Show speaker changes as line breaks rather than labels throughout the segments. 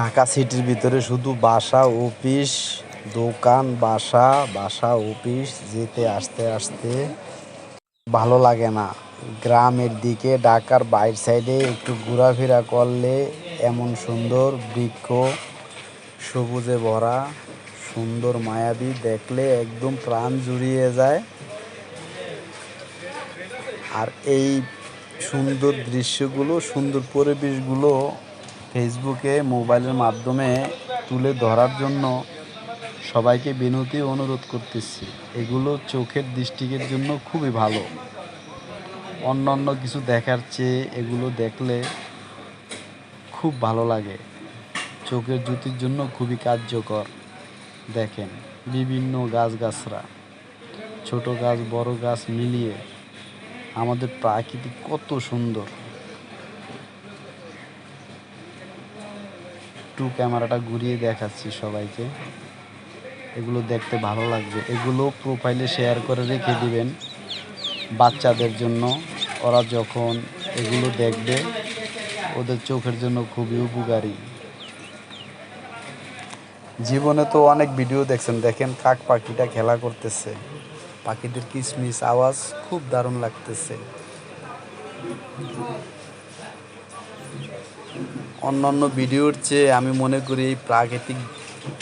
ঢাকা সিটির ভিতরে শুধু বাসা, অফিস, দোকান, বাসা বাসা, অফিস, যেতে আসতে আসতে ভালো লাগে না। গ্রামের দিকে, ঢাকার বাইর সাইডে একটু ঘোরাফেরা করলে এমন সুন্দর বৃক্ষ, সবুজে ভরা, সুন্দর মায়াবী দেখলে একদম প্রাণ জুড়িয়ে যায়। আর এই সুন্দর দৃশ্যগুলো, সুন্দর পরিবেশগুলো ফেসবুকে মোবাইলের মাধ্যমে তুলে ধরার জন্য সবাইকে বিনতি অনুরোধ করতেছি। এগুলো চোখের দৃষ্টিকের জন্য খুবই ভালো। অন্য অন্য কিছু দেখার চেয়ে এগুলো দেখলে খুব ভালো লাগে। চোখের জুতির জন্য খুবই কার্যকর। দেখেন, বিভিন্ন গাছগাছরা, ছোট গাছ, বড় গাছ মিলিয়ে আমাদের প্রাকৃতিক কত সুন্দর। একটু ক্যামেরাটা ঘুরিয়ে দেখাচ্ছি সবাইকে। এগুলো দেখতে ভালো লাগবে। এগুলো প্রোফাইলে শেয়ার করে রেখে দিবেন বাচ্চাদের জন্য। ওরা যখন এগুলো দেখবে, ওদের চোখের জন্য খুবই উপকারী। জীবনে তো অনেক ভিডিও দেখছেন। দেখেন কাক পাখিটা খেলা করতেছে। পাখিদের কিসমিস আওয়াজ খুব দারুণ লাগতেছে। অন্যান্য ভিডিওর চেয়ে আমি মনে করি এই প্রাকৃতিক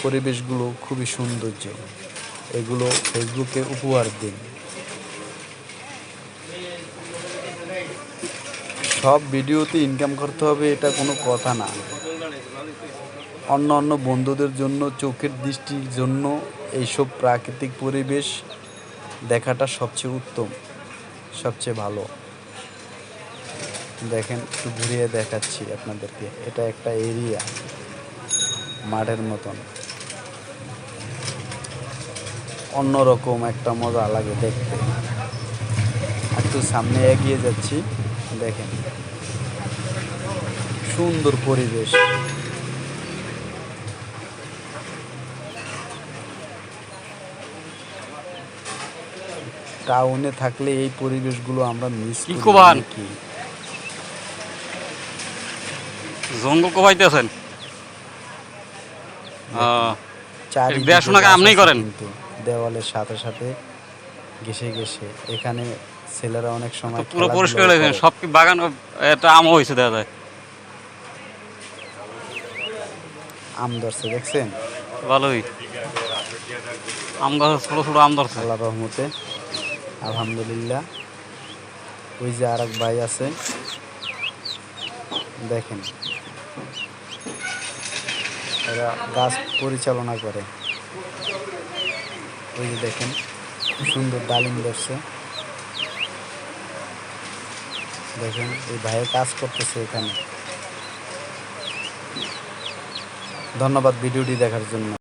পরিবেশগুলো খুবই সৌন্দর্য। এগুলো ফেসবুকে উপহার দিন। সব ভিডিওতে ইনকাম করতে হবে, এটা কোনো কথা না। অন্য অন্য বন্ধুদের জন্য, চোখের দৃষ্টির জন্য এইসব প্রাকৃতিক পরিবেশ দেখাটা সবচেয়ে উত্তম, সবচেয়ে ভালো। দেখেন একটু ঘুরিয়ে দেখাচ্ছি আপনাদেরকে। এটা একটা এরিয়া মাঠের মতন। অন্যরকম একটা মজা লাগে দেখতে। একটু সামনে এগিয়ে যাচ্ছি দেখেন। সুন্দর পরিবেশ। টাউনে থাকলে এই পরিবেশগুলো আমরা মিস করি। কি
জঙ্গল কোপাইতেছেন দেখাশোনা
গাছ
আপনিই করেন?
দেওয়ালের সাথে সাথে ঘেসে ঘেসে এখানে ছেলেরা অনেক সময়
পুরো পরিষ্কার হয়েছে সব কি বাগান এটা আমও হয়েছে দেখা যায়।
আম ধরছে দেখছেন?
ভালোই। আম গাছ ছোটো ছোটো আম ধরছে।
আল্লাহ রহমতে। আলহামদুলিল্লাহ। ওই যে আর এক ভাই আছে। দেখেন। এরা গাছ পরিচালনা করে। ওই যে দেখেন সুন্দর ডালিম ধরছে। দেখেন, এই ভাইয়ের কাজ করতেছে এখানে। ধন্যবাদ ভিডিওটি দেখার জন্য।